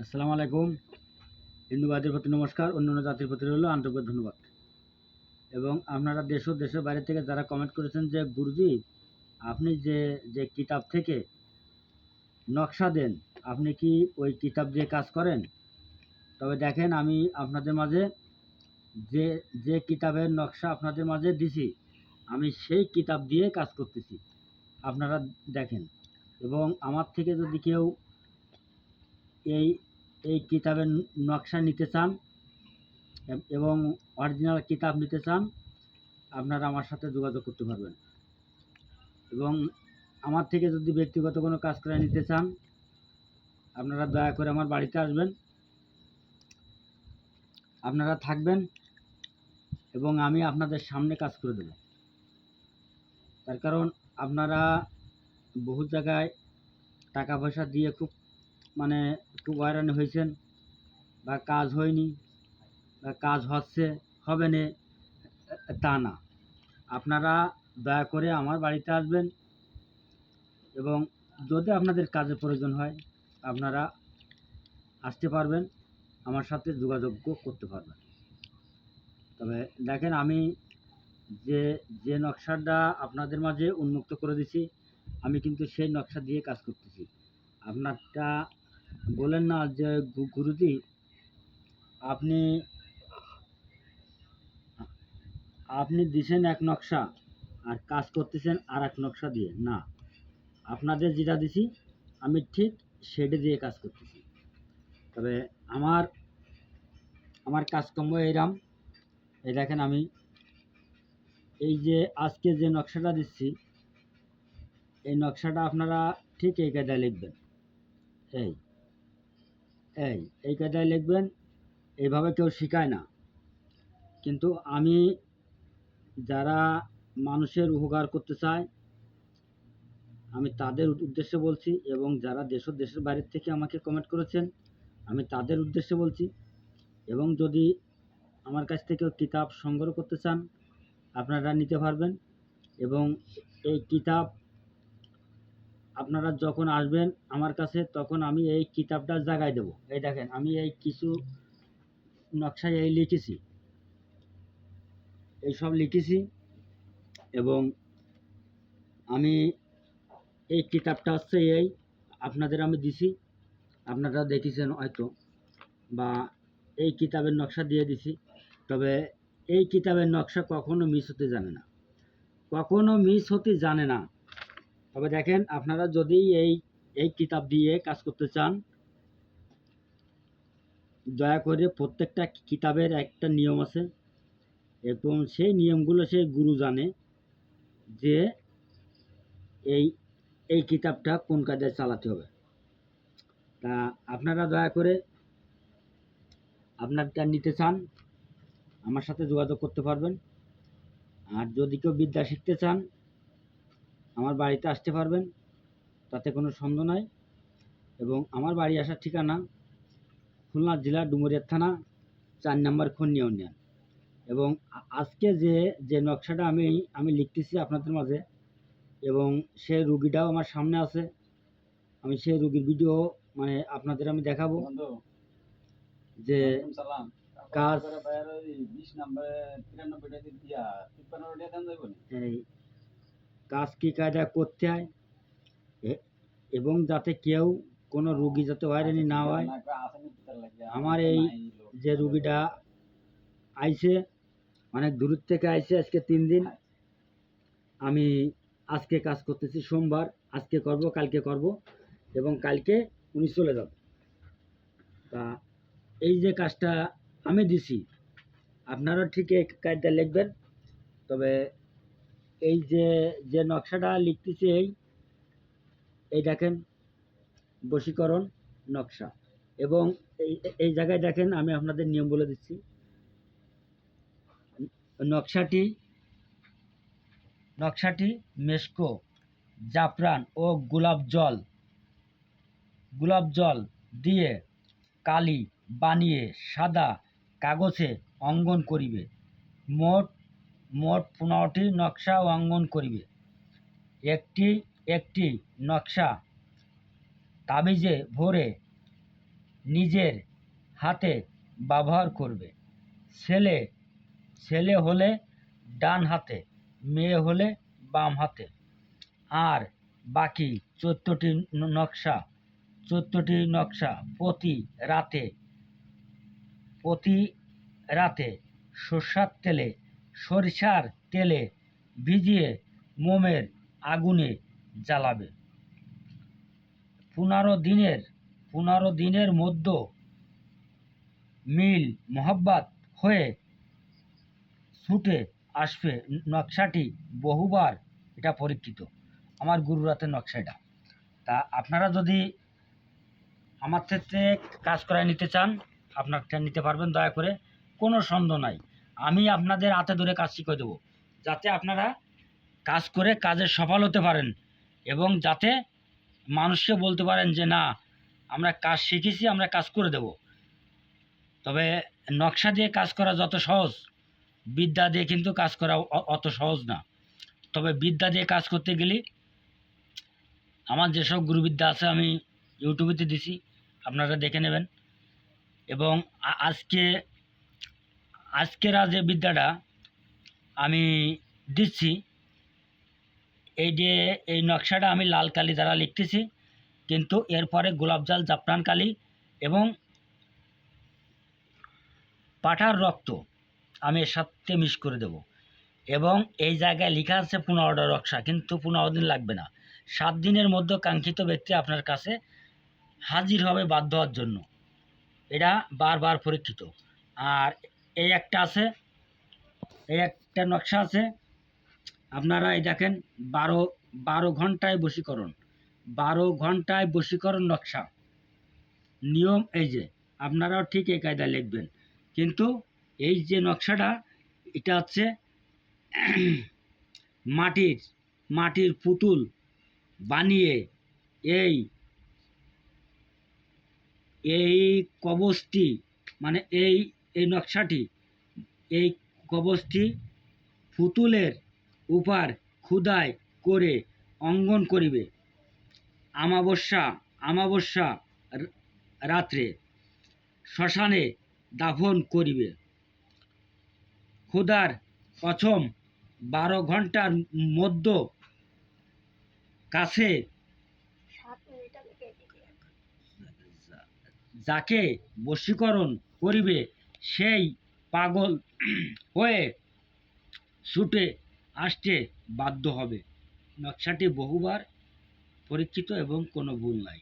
আসসালামু আলাইকুম। হিন্দুবাদের প্রতি নমস্কার অন্যান্য জাতির প্রতি রইল আন্তরিক ধন্যবাদ। এবং আপনারা দেশ ও দেশের বাইরে থেকে যারা কমেন্ট করেছেন যে, গুরুজি, আপনি যে যে কিতাব থেকে নকশা দেন, আপনি কি ওই কিতাব দিয়ে কাজ করেন? তবে দেখেন, আমি আপনাদের মাঝে যে যে কিতাবের নকশা আপনাদের মাঝে দিছি, আমি সেই কিতাব দিয়ে কাজ করতেছি। আপনারা দেখেন। এবং আমার থেকে যদি কেউ এই এই কিতাবের নকশা নিতে চান, এবং অরিজিনাল কিতাব নিতে চান, আপনারা আমার সাথে যোগাযোগ করতে পারবেন। এবং আমার থেকে যদি ব্যক্তিগত কোনো কাজ করে নিতে চান, আপনারা দয়া করে আমার বাড়িতে আসবেন। আপনারা থাকবেন এবং আমি আপনাদের সামনে কাজ করে দেব। তার কারণ আপনারা বহু জায়গায় টাকা পয়সা দিয়ে খুব মানে খুব হয়রানি হয়েছেন বা কাজ হয়নি বা কাজ হচ্ছে, হবে না, তা না। আপনারা দয়া করে আমার বাড়িতে আসবেন এবং যদি আপনাদের কাজের প্রয়োজন হয়, আপনারা আসতে পারবেন, আমার সাথে যোগাযোগ করতে পারবেন। তবে দেখেন, আমি যে যে নকশাটা আপনাদের মাঝে উন্মুক্ত করে দিছি আমি কিন্তু সেই নকশা দিয়ে কাজ করতেছি। আপনারটা বলেন না যে গুরুজি, আপনি আপনি দিছেন এক নকশা আর কাজ করতেছেন আর এক নকশা দিয়ে। না, আপনাদের যেটা দিছি, আমি ঠিক সেটা দিয়ে কাজ করতেছি। তবে আমার আমার কাজকর্ম এইরাম এই দেখেন আমি, এই যে আজকে যে নকশাটা দিচ্ছি, এই নকশাটা আপনারা ঠিক এই কায়দায় লিখবেন। এই। এই এই কায়দায় লিখবেন এইভাবে কেউ শেখায় না। কিন্তু আমি যারা মানুষের উপকার করতে চায়, আমি তাদের উদ্দেশ্যে বলছি এবং যারা দেশ দেশের বাইরের থেকে আমাকে কমেন্ট করেছেন, আমি তাদের উদ্দেশ্যে বলছি। এবং যদি আমার কাছ থেকে কিতাব সংগ্রহ করতে চান, আপনারা নিতে পারবেন। এবং এই কিতাব আপনারা যখন আসবেন আমার কাছে, তখন আমি এই কিতাবটা জাগায় দেব। এই দেখেন, আমি এই কিছু নকশায় এই লিখেছি। এই সব লিখেছি এবং আমি এই কিতাবটা হচ্ছে এই, আপনাদের আমি দিছি। আপনারা দেখেছেন হয়তো, বা এই কিতাবের নকশা দিয়ে দিছি। তবে এই কিতাবের নকশা কখনো মিস হতে জানে না। কখনো মিস হতে জানে না। তবে দেখেন, আপনারা যদি এই এই কিতাব দিয়ে কাজ করতে চান, দয়া করে প্রত্যেকটা কিতাবের একটা নিয়ম আছে। এবং সেই নিয়মগুলো সেই গুরু জানে যে এই এই কিতাবটা কোন কাজে চালাতে হবে। তা আপনারা দয়া করে আপনারটা নিতে চান, আমার সাথে যোগাযোগ করতে পারবেন। আর যদি কেউ বিদ্যা শিখতে চান আমার বাড়িতে আসতে পারবেন তাতে কোনো সন্দেহ নাই। এবং আমার বাড়ি আসার ঠিকানা খুলনা জেলা ডুমুরিয়া থানা চার নম্বর খন্নি ইউনিয়ন। এবং আজকে যে যে নকশাটা আমি আমি লিখতেছি আপনাদের মাঝে এবং সে রুগীটাও আমার সামনে আছে আমি সেই রুগীর ভিডিও মানে আপনাদের আমি দেখাবো। যে কাজ করে ওই 20 নম্বরে 93 দিয়া 53 দেন যাইব নি এই কাজ কী কায়দা করতে হয়? এবং যাতে কেউ কোনো রুগী যাতে হয়রানি না হয়। আমার এই যে রুগীটা আইছে, অনেক দূর থেকে আইছে আজকে তিন দিন। আমি আজকে কাজ করতেছি সোমবার, আজকে করব, কালকে করব এবং কালকে উনি চলে যাবে। তা এই যে কাজটা আমি দিছি আপনারা ঠিক এই কাজটা লিখবেন। তবে এই যে যে নকশাটা লিখতেছি এই এই দেখেন বশীকরণ নকশা এবং এই এই জায়গায় দেখেন আমি আপনাদের নিয়ম বলে দিচ্ছি। নকশাটি নকশাটি মেস্কো জাফরান ও গোলাপ জল গোলাপ জল দিয়ে কালি বানিয়ে সাদা কাগজে অঙ্কন করিবে। মোট মোট পনেরোটি নকশা অঙ্কন করিবে। একটি একটি নকশা তাবিজে ভরে নিজের হাতে ব্যবহার করবে। ছেলে ছেলে হলে ডান হাতে, মেয়ে হলে বাম হাতে। আর বাকি চোদ্দটি নকশা চোদ্দটি নকশা প্রতি রাতে প্রতি রাতে সর্ষার তেলে সরিষার তেলে ভিজিয়ে মোমের আগুনে জ্বালাবে। পনেরো দিনের পনেরো দিনের মধ্যে মিল মোহাব্বত হয়ে ছুটে আসবে। নকশাটি বহুবার এটা পরীক্ষিত। আমার গুরুরাতের নকশা এটা। তা আপনারা যদি আমার ক্ষেত্রে কাজ করায় নিতে চান আপনারটা নিতে পারবেন দয়া করে। কোনো সন্দেহ নাই। আমি আপনাদের হাতে ধরে কাজ শিখিয়ে দেবো, যাতে আপনারা কাজ করে কাজে সফল হতে পারেন এবং যাতে মানুষকে বলতে পারেন যে, না, আমরা কাজ শিখেছি, আমরা কাজ করে দেব। তবে নকশা দিয়ে কাজ করা যত সহজ, বিদ্যা দিয়ে কিন্তু কাজ করা অত সহজ না। তবে বিদ্যা দিয়ে কাজ করতে গেলে আমার যেসব গুরুবিদ্যা আছে আমি ইউটিউবেতে দিছি, আপনারা দেখে নেবেন। এবং আজকে আজকের আজ যে বিদ্যাটা আমি দিচ্ছি, এই যে এই নকশাটা আমি লাল কালি দ্বারা লিখতেছি, কিন্তু এরপরে গোলাপ জল, জাফরান কালি এবং পাঠার রক্ত আমি এর সাথে মিশ করে দেব। এবং এই জায়গায় লেখা আছে পনেরোটা নকশা, কিন্তু পনেরো দিন লাগবে না। সাত দিনের মধ্যে কাঙ্ক্ষিত ব্যক্তি আপনার কাছে হাজির হবে বাধ্য হওয়ার জন্য। এটা বারবার পরীক্ষিত। আর এই একটা আছে, এই একটা নকশা আছে। আপনারা এই দেখেন, বারো বারো ঘন্টায় বশীকরণ। বারো ঘন্টায় বশীকরণ নকশা। নিয়ম এই যে, আপনারাও ঠিক এই কায়দায় লিখবেন। কিন্তু এই যে নকশাটা, এটা হচ্ছে মাটির মাটির পুতুল বানিয়ে এই এই কবচটি মানে এই এই নকশাটি, এই কবচটি পুতুলের উপর খুদাই করে অঙ্গন করিবে। আমাবস্যা আমাবস্যা রাত্রে শ্মশানে দাফন করিবে। খুদার প্রথম বারো ঘণ্টার মধ্য কাছে যাকে বশীকরণ করিবে সেই পাগল হয়ে ছুটে আসতে বাধ্য হবে। নকশাটি বহুবার পরীক্ষিত এবং কোনো ভুল নাই।